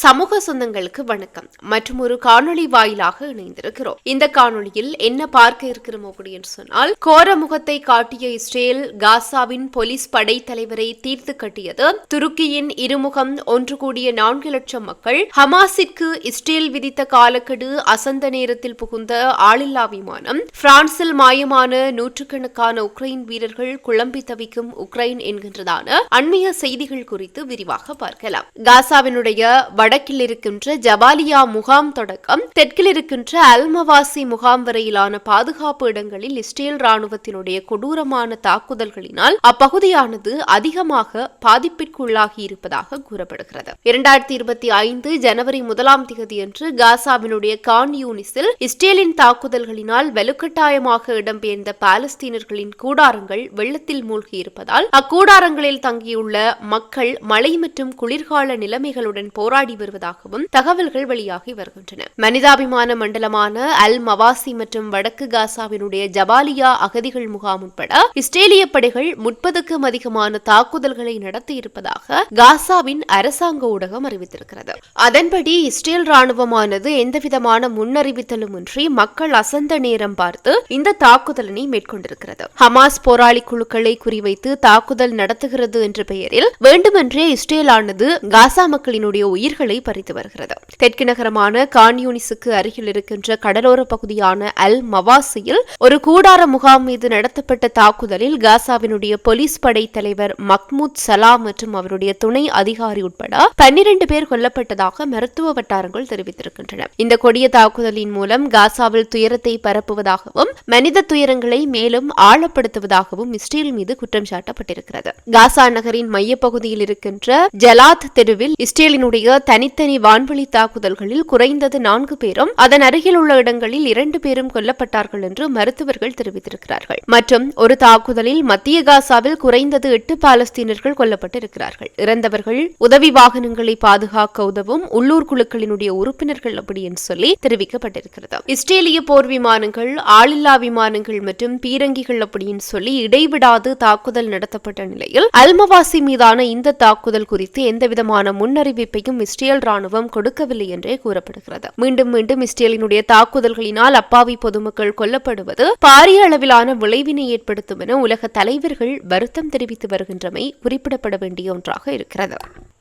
சமூக சொந்தங்களுக்கு வணக்கம். மற்றும் ஒரு காணொளி வாயிலாக இணைந்திருக்கிறோம். இந்த காணொளியில் என்ன பார்க்க இருக்கிறோம் அப்படின்னு சொன்னால் கோர முகத்தை காட்டிய இஸ்ரேல் காசாவின் போலீஸ் படை தலைவரை தீர்த்து கட்டியது. துருக்கியின் இருமுகம் ஒன்று கூடிய நான்கு லட்சம் மக்கள் ஹமாஸிற்கு இஸ்ரேல் விதித்த காலக்கெடு அசந்த நேரத்தில் புகுந்த ஆளில்லா விமானம் பிரான்சில் மாயமான நூற்றுக்கணக்கான உக்ரைன் வீரர்கள் குழம்பி தவிக்கும் உக்ரைன் என்கின்றதான அண்மைய செய்திகள் குறித்து விரிவாக பார்க்கலாம். காசாவினுடைய வடக்கில் இருக்கின்ற ஜபாலியா முகாம் தொடக்கம் தெற்கில் இருக்கின்ற அல்மவாசி முகாம் வரையிலான பாதுகாப்பு இடங்களில் இஸ்ரேல் ராணுவத்தினுடைய கொடூரமான தாக்குதல்களினால் அப்பகுதியானது அதிகமாக பாதிப்பிற்குள்ளாகி இருப்பதாக கூறப்படுகிறது. இரண்டாயிரத்தி இருபத்தி ஐந்து ஜனவரி முதலாம் தேதியன்று காசாவினுடைய கான் யூனிஸில் இஸ்ரேலின் தாக்குதல்களினால் வலுக்கட்டாயமாக இடம்பெயர்ந்த பாலஸ்தீனர்களின் கூடாரங்கள் வெள்ளத்தில் மூழ்கியிருப்பதால் அக்கூடாரங்களில் தங்கியுள்ள மக்கள் மழை மற்றும் குளிர்கால நிலைமைகளுடன் போராடி வருவதாகவும் தகவல்கள் வெளியாகி வருகின்றன. மனிதாபிமான மண்டலமான அல் மவாசி மற்றும் வடக்கு காசாவினுடைய ஜபாலியா அகதிகள் முகாம் உட்பட இஸ்ரேலிய படைகள் முப்பதுக்கும் அதிகமான தாக்குதல்களை நடத்தியிருப்பதாக காசாவின் அரசாங்க ஊடகம் அறிவித்திருக்கிறது. அதன்படி இஸ்ரேல் ராணுவமானது எந்தவிதமான முன்னறிவித்தலும் இன்றி மக்கள் அசந்த நேரம் பார்த்து இந்த தாக்குதலினை மேற்கொண்டிருக்கிறது. ஹமாஸ் போராளி குழுக்களை குறிவைத்து தாக்குதல் நடத்துகிறது என்ற பெயரில் வேண்டுமென்றே இஸ்ரேலானது காசா மக்களினுடைய உயிர்கள் பறித்து வருகிறது. தெற்கு நகரமான கான்யூனிஸுக்கு அருகில் இருக்கின்ற கடலோர பகுதியான அல் மவாசியில் ஒரு கூடார முகாம் மீது நடத்தப்பட்ட தாக்குதலில் காசாவினுடைய போலீஸ் படை தலைவர் மக்மூத் சலா மற்றும் அவருடைய துணை அதிகாரி உட்பட பன்னிரண்டு பேர் கொல்லப்பட்டதாக மருத்துவ வட்டாரங்கள் தெரிவித்திருக்கின்றன. இந்த கொடிய தாக்குதலின் மூலம் காசாவில் துயரத்தை பரப்புவதாகவும் மனித துயரங்களை மேலும் ஆழப்படுத்துவதாகவும் இஸ்ரேல் மீது குற்றம் சாட்டப்பட்டிருக்கிறது. காசா நகரின் மையப்பகுதியில் இருக்கின்ற ஜலாத் தெருவில் இஸ்ரேலினுடைய தனித்தனி வான்வழி தாக்குதல்களில் குறைந்தது நான்கு பேரும் அதன் அருகில் உள்ள இடங்களில் இரண்டு பேரும் கொல்லப்பட்டார்கள் என்று மருத்துவர்கள் தெரிவித்திருக்கிறார்கள். மற்றும் ஒரு தாக்குதலில் மத்திய காசாவில் குறைந்தது எட்டு பாலஸ்தீனர்கள் கொல்லப்பட்டிருக்கிறார்கள். இறந்தவர்கள் உதவி வாகனங்களை பாதுகாக்க உதவும் உள்ளூர் குழுக்களினுடைய உறுப்பினர்கள் அப்படி என்று சொல்லி தெரிவிக்கப்பட்டிருக்கிறது. இஸ்ரேலிய போர் விமானங்கள் ஆளில்லா விமானங்கள் மற்றும் பீரங்கிகள் அப்படின்னு சொல்லி இடைவிடாது தாக்குதல் நடத்தப்பட்ட நிலையில் அல்மவாசி மீதான இந்த தாக்குதல் குறித்து எந்தவிதமான முன்னறிவிப்பையும் இஸ்ரேல் ராணுவம் கொடுக்கவில்லை என்றே கூறப்படுகிறது. மீண்டும் மீண்டும் இஸ்ரேலினுடைய தாக்குதல்களினால் அப்பாவி பொதுமக்கள் கொல்லப்படுவது பாரிய அளவிலான விளைவினை ஏற்படுத்தும் என உலக தலைவர்கள் வருத்தம் தெரிவித்து வருகின்றமை குறிப்பிடப்பட வேண்டிய ஒன்றாக இருக்கிறது.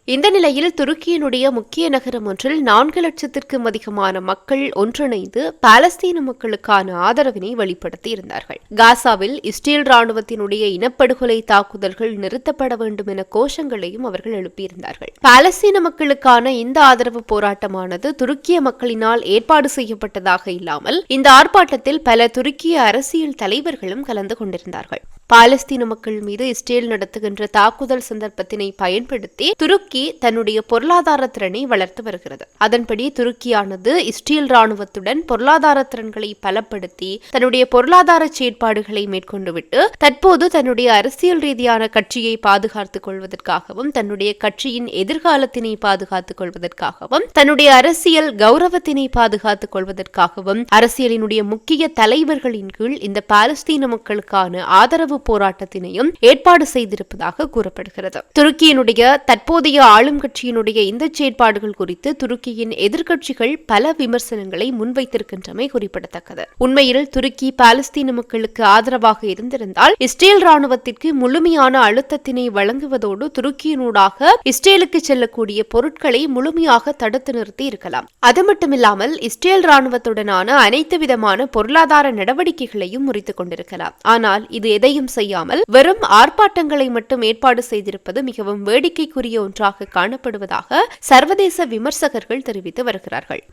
இந்த நிலையில் துருக்கியினுடைய முக்கிய நகரம் ஒன்றில் நான்கு லட்சத்திற்கும் அதிகமான மக்கள் ஒன்றிணைந்து பாலஸ்தீன மக்களுக்கான ஆதரவினை வெளிப்படுத்தி இருந்தார்கள் காசாவில் இஸ்ரேல் ராணுவத்தினுடைய இனப்படுகொலை தாக்குதல்கள் நிறுத்தப்பட வேண்டும் என கோஷங்களையும் அவர்கள் எழுப்பியிருந்தார்கள். பாலஸ்தீன மக்களுக்கான இந்த ஆதரவு போராட்டமானது துருக்கிய மக்களினால் ஏற்பாடு செய்யப்பட்டதாக இல்லாமல் இந்த ஆர்ப்பாட்டத்தில் பல துருக்கிய அரசியல் தலைவர்களும் கலந்து கொண்டிருந்தார்கள். பாலஸ்தீன மக்கள் மீது இஸ்ரேல் நடத்துகின்ற தாக்குதல் சந்தர்ப்பத்தினை பயன்படுத்தி துருக்கி தன்னுடைய பொருளாதார திறனை வளர்த்து வருகிறது. அதன்படி துருக்கியானது இஸ்ரேல் ராணுவத்துடன் பொருளாதார திறன்களை பலப்படுத்தி தன்னுடைய பொருளாதார செயற்பாடுகளை மேற்கொண்டுவிட்டு தற்போது தன்னுடைய அரசியல் ரீதியான கட்சியை பாதுகாத்துக் கொள்வதற்காகவும் தன்னுடைய கட்சியின் எதிர்காலத்தினை பாதுகாத்துக் கொள்வதற்காகவும் தன்னுடைய அரசியல் கௌரவத்தினை பாதுகாத்துக் கொள்வதற்காகவும் அரசியலினுடைய முக்கிய தலைவர்களின் கீழ் இந்த பாலஸ்தீன மக்களுக்கான ஆதரவு போராட்டத்தினையும் ஏற்பாடு செய்திருப்பதாக கூறப்படுகிறது. துருக்கியினுடைய தற்போதைய ஆளும் கட்சியினுடைய இந்த செயற்பாடுகள் குறித்து துருக்கியின் எதிர்க்கட்சிகள் பல விமர்சனங்களை முன்வைத்திருக்கின்றமை குறிப்பிடத்தக்கது. உண்மையில் துருக்கி பாலஸ்தீன மக்களுக்கு ஆதரவாக இருந்திருந்தால் இஸ்ரேல் ராணுவத்திற்கு முழுமையான அழுத்தத்தினை வழங்குவதோடு துருக்கியினூடாக இஸ்ரேலுக்கு செல்லக்கூடிய பொருட்களை முழுமையாக தடுத்து நிறுத்தி இருக்கலாம். அது மட்டுமில்லாமல் இஸ்ரேல் ராணுவத்துடனான அனைத்து விதமான பொருளாதார நடவடிக்கைகளையும் முறித்துக் கொண்டிருக்கலாம். ஆனால் இது எதையும் செய்யாமல் வெறும் ஆர்ப்பாட்டங்களை மட்டும் ஏற்பாடு செய்திருப்பது மிகவும் வேடிக்கைக்குரிய ஒன்றாக காணப்படுவதாக சர்வதேச விமர்சகர்கள் தெரிவித்து வருகிறார்கள்.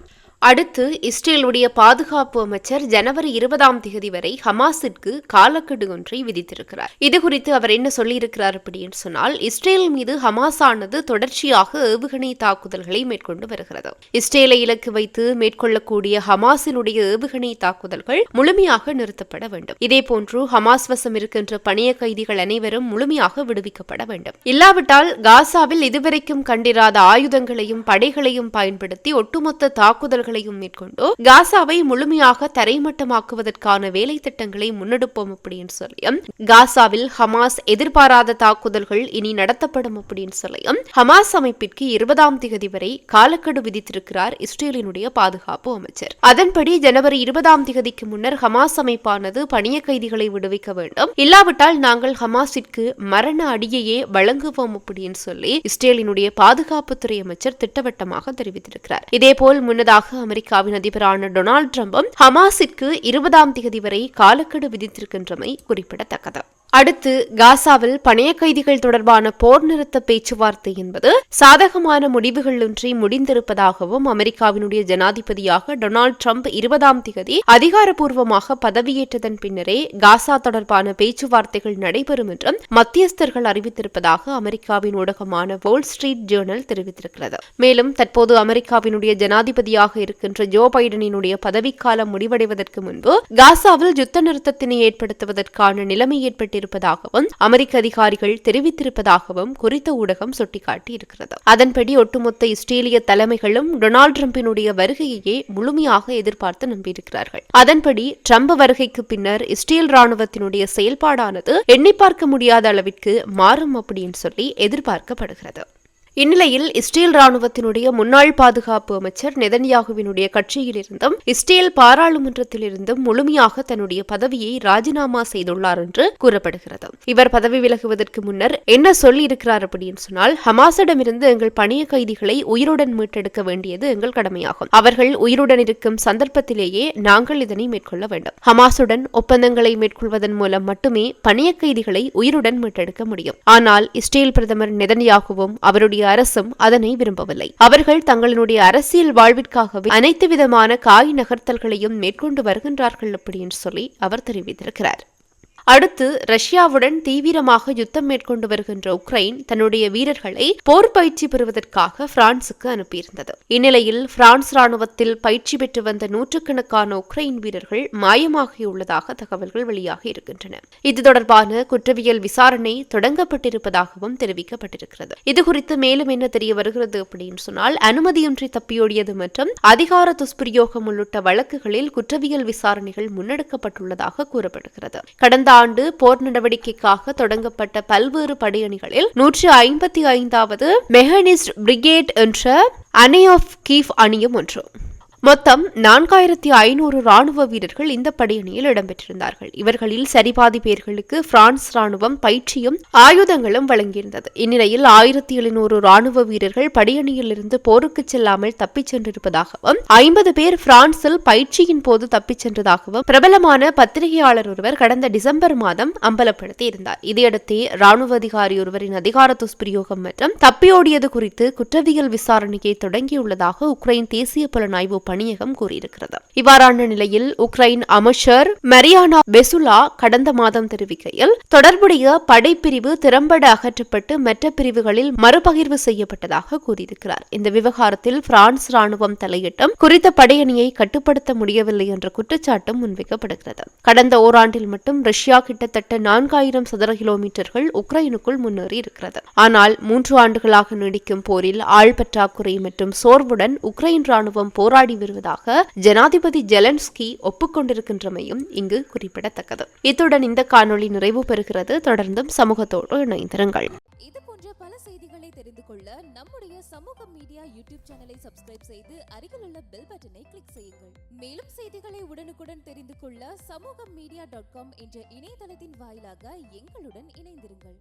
அடுத்து இஸ்ரேலுடைய பாதுகாப்பு அமைச்சர் ஜனவரி இருபதாம் தேதி வரை ஹமாஸிற்கு காலக்கெடு ஒன்றை விதித்திருக்கிறார். இது குறித்து அவர் என்ன சொல்லியிருக்கிறார் அப்படின்னு சொன்னால் இஸ்ரேல் மீது ஹமாஸ் ஆனது தொடர்ச்சியாக ஏவுகணை தாக்குதல்களை மேற்கொண்டு வருகிறது. இஸ்ரேலை இலக்கு வைத்து மேற்கொள்ளக்கூடிய ஹமாஸினுடைய ஏவுகணை தாக்குதல்கள் முழுமையாக நிறுத்தப்பட வேண்டும். இதேபோன்று ஹமாஸ் வசம் இருக்கின்ற பணிய கைதிகள் அனைவரும் முழுமையாக விடுவிக்கப்பட வேண்டும். இல்லாவிட்டால் காசாவில் இதுவரைக்கும் கண்டிராத ஆயுதங்களையும் படைகளையும் பயன்படுத்தி ஒட்டுமொத்த தாக்குதல்கள் முயற்சிகளையும் மேற்கொண்டு காசாவை முழுமையாக தரைமட்டமாக்குவதற்கான வேலை திட்டங்களை முன்னெடுப்போம் அப்படின்னு சொல்லியும் காசாவில் ஹமாஸ் எதிர்பாராத தாக்குதல்கள் இனி நடத்தப்படும் அப்படின்னு சொல்லியும் ஹமாஸ் அமைப்பிற்கு இருபதாம் தேதி வரை காலக்கெடு விதித்திருக்கிறார் இஸ்ரேலினுடைய பாதுகாப்பு அமைச்சர். அதன்படி ஜனவரி இருபதாம் தேதிக்கு முன்னர் ஹமாஸ் அமைப்பானது பணிய கைதிகளை விடுவிக்க வேண்டும். இல்லாவிட்டால் நாங்கள் ஹமாஸிற்கு மரண அடியையே வழங்குவோம் அப்படின்னு சொல்லி இஸ்ரேலினுடைய பாதுகாப்புத்துறை அமைச்சர் திட்டவட்டமாக தெரிவித்திருக்கிறார். இதேபோல் முன்னதாக அமெரிக்காவின் அதிபரான டொனால்டு டிரம்பும் ஹமாஸிற்கு இருபதாம் தேதி வரை காலக்கெடு விதித்திருக்கின்றமை குறிப்பிடத்தக்கது. அடுத்து காசாவில் பணைய கைதிகள் தொடர்பான போர் நிறுத்த பேச்சுவார்த்தை என்பது சாதகமான முடிவுகளின்றி முடிந்திருப்பதாகவும் அமெரிக்காவினுடைய ஜனாதிபதியாக டொனால்டு ட்ரம்ப் இருபதாம் தேதி அதிகாரப்பூர்வமாக பதவியேற்றதன் பின்னரே காசா தொடர்பான பேச்சுவார்த்தைகள் நடைபெறும் என்றும் மத்தியஸ்தர்கள் அறிவித்திருப்பதாக அமெரிக்காவின் ஊடகமான வோல் ஸ்ட்ரீட் ஜேர்னல் தெரிவித்திருக்கிறது. மேலும் தற்போது அமெரிக்காவினுடைய ஜனாதிபதியாக இருக்கின்ற ஜோ பைடனினுடைய பதவிக்காலம் முடிவடைவதற்கு முன்பு காசாவில் யுத்த நிறுத்தத்தினை ஏற்படுத்துவதற்கான நிலைமை ஏற்பட்டு இருப்பதாகவும் அமெரிக்க அதிகாரிகள் தெரிவித்திருப்பதாகவும் குறித்த ஊடகம் சுட்டிக்காட்டியிருக்கிறது. அதன்படி ஒட்டுமொத்த இஸ்ரேலிய தலைமைகளும் டொனால்டு டிரம்பினுடைய வருகையையே முழுமையாக எதிர்பார்த்து நம்பியிருக்கிறார்கள். அதன்படி ட்ரம்ப் வருகைக்கு பின்னர் இஸ்ரேல் ராணுவத்தினுடைய செயல்பாடானது எண்ணி பார்க்க முடியாத அளவிற்கு மாறும் அப்படின்னு சொல்லி எதிர்பார்க்கப்படுகிறது. இந்நிலையில் இஸ்ரேல் ராணுவத்தினுடைய முன்னாள் பாதுகாப்பு அமைச்சர் நெதன்யாகுவினுடைய கட்சியிலிருந்தும் இஸ்ரேல் பாராளுமன்றத்திலிருந்தும் முழுமையாக தன்னுடைய பதவியை ராஜினாமா செய்துள்ளார் என்று கூறப்படுகிறது. இவர் பதவி விலகுவதற்கு முன்னர் என்ன சொல்லி இருக்கிறார் அப்படின்னு சொன்னால் ஹமாஸிடமிருந்து எங்கள் பணிய கைதிகளை உயிருடன் மீட்டெடுக்க வேண்டியது எங்கள் கடமையாகும். அவர்கள் உயிருடன் இருக்கும் சந்தர்ப்பத்திலேயே நாங்கள் இதனை மேற்கொள்ள வேண்டும். ஹமாஸுடன் ஒப்பந்தங்களை மேற்கொள்வதன் மூலம் மட்டுமே பணிய கைதிகளை உயிருடன் மீட்டெடுக்க முடியும். ஆனால் இஸ்ரேல் பிரதமர் நெதன்யாகுவும் அவருடைய அரசும் அதனை விரும்பவில்லை. அவர்கள் தங்களுடைய அரசியல் வாழ்விற்காகவே அனைத்து விதமான காய் நகர்த்தல்களையும் மேற்கொண்டு வருகின்றார்கள் அப்படி என்று சொல்லி அவர் தெரிவித்திருக்கிறார். அடுத்து ரஷ்யாவுடன் தீவிரமாக யுத்தம் மேற்கொண்டு வருகின்ற உக்ரைன் தன்னுடைய வீரர்களை போர் பயிற்சி பெறுவதற்காக பிரான்சுக்கு அனுப்பியிருந்தது. இந்நிலையில் பிரான்ஸ் ராணுவத்தில் பயிற்சி பெற்று வந்த நூற்றுக்கணக்கான உக்ரைன் வீரர்கள் மாயமாகியுள்ளதாக தகவல்கள் வெளியாகி இருக்கின்றன. இது தொடர்பான குற்றவியல் விசாரணை தொடங்கப்பட்டிருப்பதாகவும் தெரிவிக்கப்பட்டிருக்கிறது. இதுகுறித்து மேலும் என்ன தெரிய வருகிறது அப்படின்னு சொன்னால் அனுமதியின்றி தப்பியோடியது மற்றும் அதிகார துஷ்பிரயோகம் உள்ளிட்ட வழக்குகளில் குற்றவியல் விசாரணைகள் முன்னெடுக்கப்பட்டுள்ளதாக கூறப்படுகிறது. கடந்த ஆண்டு போர் நடவடிக்கைக்காக தொடங்கப்பட்ட பல்வேறு படையணிகளில் நூற்றி ஐம்பத்தி ஐந்தாவது மெஹனிஸ்ட் பிரிகேட் என்ற அணி ஆஃப் கீஃப் அணியும் ஒன்று. மொத்தம் நான்காயிரத்தி ஐநூறு ராணுவ வீரர்கள் இந்த படையணியில் இடம்பெற்றிருந்தார்கள். இவர்களில் சரிபாதி பேர்களுக்கு பிரான்ஸ் ராணுவம் பயிற்சியும் ஆயுதங்களும் வழங்கியிருந்தது. இந்நிலையில் ஆயிரத்தி எழுநூறு ராணுவ வீரர்கள் படையணியில் இருந்து போருக்கு செல்லாமல் தப்பிச் சென்றிருப்பதாகவும் ஐம்பது பேர் பிரான்சில் பயிற்சியின் போது தப்பிச் சென்றதாகவும் பிரபலமான பத்திரிகையாளர் ஒருவர் கடந்த டிசம்பர் மாதம் அம்பலப்படுத்தியிருந்தார். இதையடுத்தே ராணுவ அதிகாரி ஒருவரின் அதிகார துஷ்பிரயோகம் மற்றும் தப்பியோடியது குறித்து குற்றவியல் விசாரணையை தொடங்கியுள்ளதாக உக்ரைன் தேசிய புலனாய்வு பணியகம் கூறியிருக்கிறது. இவ்வாறான நிலையில் உக்ரைன் அமைச்சர் மரியானா பெசுலா கடந்த மாதம் தெரிவிக்கையில் தொடர்புடைய படைப்பிரிவு திறம்பட அகற்றப்பட்டு மற்ற பிரிவுகளில் மறுபகிர்வு செய்யப்பட்டதாக கூறியிருக்கிறார். இந்த விவகாரத்தில் பிரான்ஸ் ராணுவம் தலையிட்டும் குறித்த படையணியை கட்டுப்படுத்த முடியவில்லை என்ற குற்றச்சாட்டும் முன்வைக்கப்படுகிறது. கடந்த ஓராண்டில் மட்டும் ரஷ்யா கிட்டத்தட்ட நான்காயிரம் சதுர கிலோமீட்டர்கள் உக்ரைனுக்குள் முன்னேறி இருக்கிறது ஆனால் மூன்று ஆண்டுகளாக நீடிக்கும் போரில் ஆள் பற்றாக்குறை மற்றும் சோர்வுடன் உக்ரைன் ராணுவம் போராடி வருவதாக ஜனாதிபதி ஜெலன்ஸ்கி ஒப்புக்கொண்டிருக்கின்றமையும் இங்கு குறிப்பிடத்தக்கது. இத்துடன் இந்த காணொளி நிறைவு பெறுகிறது. தொடர்ந்தும் சமூகத்தோடு இணைந்திருங்கள். இது போன்ற பல செய்திகளை தெரிந்து கொள்ள நம்முடைய சமூக மீடியா யூடியூப் சேனலை சப்ஸ்கிரைப் செய்து அருகில் உள்ள பெல் பட்டனை கிளிக் செய்யுங்கள். மேலும் செய்திகளை உடனுக்குடன் தெரிந்து கொள்ள சமூக மீடியா டாட் காம் என்ற இணையதளத்தின் வாயிலாக எங்களுடன் இணைந்திருங்கள்.